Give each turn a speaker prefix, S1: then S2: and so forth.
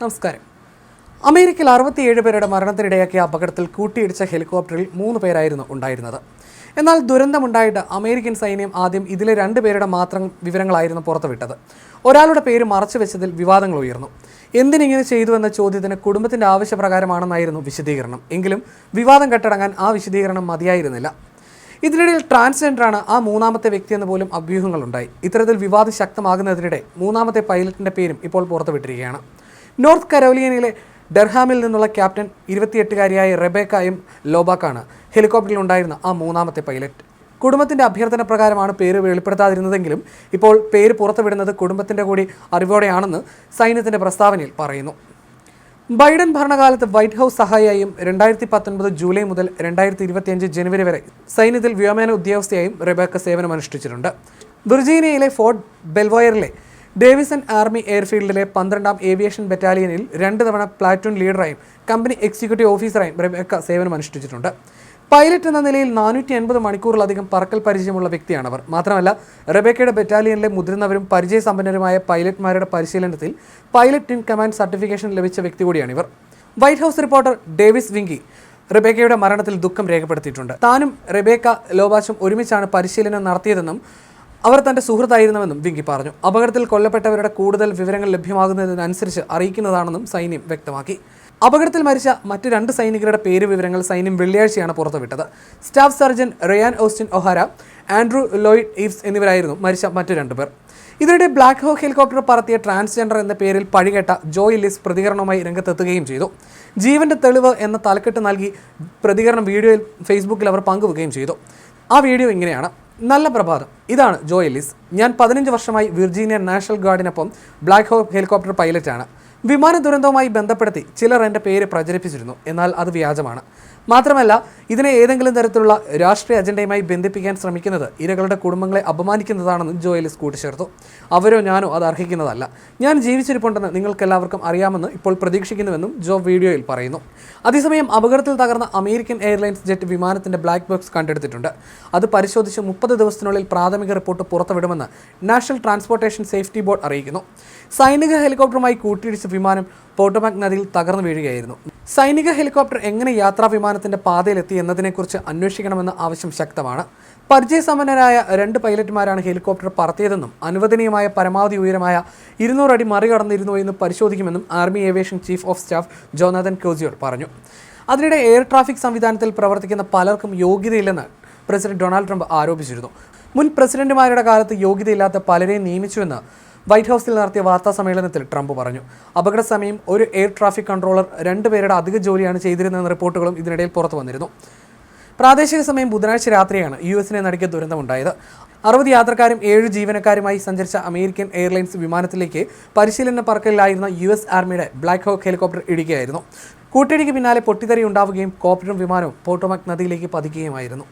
S1: നമസ്കാരം. അമേരിക്കയിൽ അറുപത്തിയേഴ് പേരുടെ മരണത്തിനിടയാക്കിയ അപകടത്തിൽ കൂട്ടിയിടിച്ച ഹെലികോപ്റ്ററിൽ മൂന്ന് പേരായിരുന്നു ഉണ്ടായിരുന്നത്. എന്നാൽ ദുരന്തമുണ്ടായിട്ട് അമേരിക്കൻ സൈന്യം ആദ്യം ഇതിലെ രണ്ട് പേരുടെ മാത്രം വിവരങ്ങളായിരുന്നു പുറത്തുവിട്ടത്. ഒരാളുടെ പേര് മറച്ചു വെച്ചതിൽ വിവാദങ്ങൾ ഉയർന്നു. എന്തിനിങ്ങനെ ചെയ്തു എന്ന ചോദ്യത്തിന് കുടുംബത്തിന്റെ ആവശ്യപ്രകാരമാണെന്നായിരുന്നു വിശദീകരണം. എങ്കിലും വിവാദം കെട്ടടങ്ങാൻ ആ വിശദീകരണം മതിയായിരുന്നില്ല. ഇതിനിടയിൽ ട്രാൻസ്ജെൻഡറാണ് ആ മൂന്നാമത്തെ വ്യക്തിയെന്ന് പോലും അഭ്യൂഹങ്ങളുണ്ടായി. ഇത്തരത്തിൽ വിവാദം ശക്തമാകുന്നതിനിടെ മൂന്നാമത്തെ പൈലറ്റിന്റെ പേരും ഇപ്പോൾ പുറത്തുവിട്ടിരിക്കുകയാണ്. നോർത്ത് കരോലിയനയിലെ ഡെർഹാമിൽ നിന്നുള്ള ക്യാപ്റ്റൻ ഇരുപത്തിയെട്ടുകാരിയായ റെബേക്കായും ലോബാക്കാണ് ഹെലികോപ്റ്ററിൽ ഉണ്ടായിരുന്ന ആ മൂന്നാമത്തെ പൈലറ്റ്. കുടുംബത്തിന്റെ അഭ്യർത്ഥന പ്രകാരമാണ് പേര് വെളിപ്പെടുത്താതിരുന്നതെങ്കിലും ഇപ്പോൾ പേര് പുറത്തുവിടുന്നത് കുടുംബത്തിന്റെ കൂടി അറിവോടെയാണെന്ന് സൈന്യത്തിന്റെ പ്രസ്താവനയിൽ പറയുന്നു. ബൈഡൻ ഭരണകാലത്ത് വൈറ്റ് ഹൗസ് സഹായിയായും രണ്ടായിരത്തി പത്തൊൻപത് ജൂലൈ മുതൽ രണ്ടായിരത്തി ഇരുപത്തിയഞ്ച് ജനുവരി വരെ സൈന്യത്തിൽ വ്യോമയാന ഉദ്യോഗസ്ഥയായും റെബേക്ക സേവനമനുഷ്ഠിച്ചിട്ടുണ്ട്. വിർജീനിയയിലെ ഫോർട്ട് ബെൽവോയറിലെ ഡേവിസൺ ആർമി എയർഫീൽഡിലെ പന്ത്രണ്ടാം ഏവിയേഷൻ ബറ്റാലിയനിൽ രണ്ട് തവണ പ്ലാറ്റൂൺ ലീഡറായും കമ്പനി എക്സിക്യൂട്ടീവ് ഓഫീസറായും റെബേക്ക സേവനമനുഷ്ഠിച്ചിട്ടുണ്ട് പൈലറ്റ് എന്ന നിലയിൽ നാനൂറ്റി എൺപത് മണിക്കൂറിലധികം പറക്കൽ പരിചയമുള്ള വ്യക്തിയാണവർ. മാത്രമല്ല റെബേക്കയുടെ ബറ്റാലിയനിലെ മുതിർന്നവരും പരിചയസമ്പന്നരുമായ പൈലറ്റ്മാരുടെ പരിശീലനത്തിൽ പൈലറ്റ് ഇൻ കമാൻഡ് സർട്ടിഫിക്കേഷൻ ലഭിച്ച വ്യക്തി കൂടിയാണിവർ. White House reporter Davis Winkie റെബേക്കയുടെ മരണത്തിൽ ദുഃഖം രേഖപ്പെടുത്തിയിട്ടുണ്ട്. താനും റെബേക്ക ലോബാച്ചും ഒരുമിച്ചാണ് പരിശീലനം നടത്തിയതെന്നും അവർ തന്റെ സുഹൃത്തായിരുന്നുവെന്നും വിങ്കി പറഞ്ഞു. അപകടത്തിൽ കൊല്ലപ്പെട്ടവരുടെ കൂടുതൽ വിവരങ്ങൾ ലഭ്യമാകുന്നതിനനുസരിച്ച് അറിയിക്കുന്നതാണെന്നും സൈന്യം വ്യക്തമാക്കി. അപകടത്തിൽ മരിച്ച മറ്റു രണ്ട് സൈനികരുടെ പേര് വിവരങ്ങൾ സൈന്യം വെള്ളിയാഴ്ചയാണ് പുറത്തുവിട്ടത്. Staff surgeon Ryan Austin O'Hara Andrew Lloyd Eaves എന്നിവരായിരുന്നു മരിച്ച മറ്റു രണ്ടുപേർ. ഇതിനിടെ ബ്ലാക്ക് ഹോക്ക് ഹെലികോപ്റ്റർ പറത്തിയ ട്രാൻസ്ജെൻഡർ എന്ന പേരിൽ പഴികേട്ട ജോയ് ലിസ് പ്രതികരണവുമായി രംഗത്തെത്തുകയും ചെയ്തു. ജീവന്റെ തെളിവ് എന്ന തലക്കെട്ട് നൽകി പ്രതികരണം വീഡിയോയിൽ ഫേസ്ബുക്കിൽ അവർ പങ്കുവെക്കുകയും ചെയ്തു. ആ വീഡിയോ ഇങ്ങനെയാണ്. നല്ല പ്രഭാതം. ഇതാണ് ജോയലിസ് ഞാൻ പതിനഞ്ച് വർഷമായി വിർജീനിയ നാഷണൽ ഗാർഡിനൊപ്പം ബ്ലാക്ക് ഹോക്ക് ഹെലികോപ്റ്റർ പൈലറ്റാണ്. വിമാന ദുരന്തവുമായി ബന്ധപ്പെടുത്തി ചിലർ എന്റെ പേര് പ്രചരിപ്പിച്ചിരുന്നു. എന്നാൽ അത് വ്യാജമാണ്. മാത്രമല്ല ഇതിനെ ഏതെങ്കിലും തരത്തിലുള്ള രാഷ്ട്രീയ അജണ്ടയുമായി ബന്ധിപ്പിക്കാൻ ശ്രമിക്കുന്നത് ഇരകളുടെ കുടുംബങ്ങളെ അപമാനിക്കുന്നതാണെന്ന് ജോയലിസ് കൂട്ടിച്ചേർത്തു. അവരോ ഞാനോ അത് അർഹിക്കുന്നതല്ല. ഞാൻ ജീവിച്ചിരിപ്പുണ്ടെന്ന് നിങ്ങൾക്കെല്ലാവർക്കും അറിയാമെന്ന് ഇപ്പോൾ പ്രതീക്ഷിക്കുന്നുവെന്നും ജോ വീഡിയോയിൽ പറയുന്നു. അതേസമയം അപകടത്തിൽ തകർന്ന അമേരിക്കൻ എയർലൈൻസ് ജെറ്റ് വിമാനത്തിന്റെ ബ്ലാക്ക് ബോക്സ് കണ്ടെടുത്തിട്ടുണ്ട്. അത് പരിശോധിച്ച് മുപ്പത് ദിവസത്തിനുള്ളിൽ പ്രാഥമിക റിപ്പോർട്ട് പുറത്തുവിടുമെന്ന് നാഷണൽ ട്രാൻസ്പോർട്ടേഷൻ സേഫ്റ്റി ബോർഡ് അറിയിക്കുന്നു. സൈനിക ഹെലികോപ്റ്ററുമായി കൂട്ടിയിടിച്ച വിമാനം പോട്ടോമാക് നദിയിൽ തകർന്നു വീഴുകയായിരുന്നു. സൈനിക ഹെലികോപ്റ്റർ എങ്ങനെ യാത്രാ വിമാനത്തിന്റെ പാതയിലെത്തി എന്നതിനെക്കുറിച്ച് അന്വേഷിക്കണമെന്ന ആവശ്യം ശക്തമാണ്. പരിചയസമ്പന്നരായ രണ്ട് പൈലറ്റുമാരാണ് ഹെലികോപ്റ്റർ പറത്തിയതെന്നും അനുവദനീയമായ പരമാവധി ഉയരമായ ഇരുന്നൂറ് അടി മറികടന്നിരുന്നു എന്ന് പരിശോധിക്കുമെന്നും army aviation chief of staff Jonathan Koziol പറഞ്ഞു. അതിനിടെ എയർ ട്രാഫിക് സംവിധാനത്തിൽ പ്രവർത്തിക്കുന്ന പലർക്കും യോഗ്യതയില്ലെന്ന് പ്രസിഡന്റ് ഡൊണാൾഡ് ട്രംപ് ആരോപിച്ചിരുന്നു. മുൻ പ്രസിഡന്റുമാരുടെ കാലത്ത് യോഗ്യതയില്ലാത്ത പലരെയും നിയമിച്ചുവെന്ന് വൈറ്റ് ഹൗസിൽ നടത്തിയ വാർത്താ സമ്മേളനത്തിൽ ട്രംപ് പറഞ്ഞു അപകട സമയം ഒരു എയർ ട്രാഫിക് കൺട്രോളർ രണ്ടുപേരുടെ അധിക ജോലിയാണ് ചെയ്തിരുന്നതെന്ന റിപ്പോർട്ടുകളും ഇതിനിടയിൽ പുറത്തു വന്നിരുന്നു. പ്രാദേശിക സമയം ബുധനാഴ്ച രാത്രിയാണ് യു എസിനെ നടുക്കിയ ദുരന്തമുണ്ടായത്. അറുപത് യാത്രക്കാരും ഏഴ് ജീവനക്കാരുമായി സഞ്ചരിച്ച അമേരിക്കൻ എയർലൈൻസ് വിമാനത്തിലേക്ക് പരിശീലന പറക്കലിലായിരുന്ന യു എസ് ആർമിയുടെ ബ്ലാക്ക് ഹോക്ക് ഹെലികോപ്റ്റർ ഇടിക്കുകയായിരുന്നു. കൂട്ടിടിക്ക് പിന്നാലെ പൊട്ടിത്തെറി ഉണ്ടാവുകയും കോപ്റ്ററും വിമാനവും പോട്ടോമാക് നദിയിലേക്ക് പതിക്കുകയുമായിരുന്നു.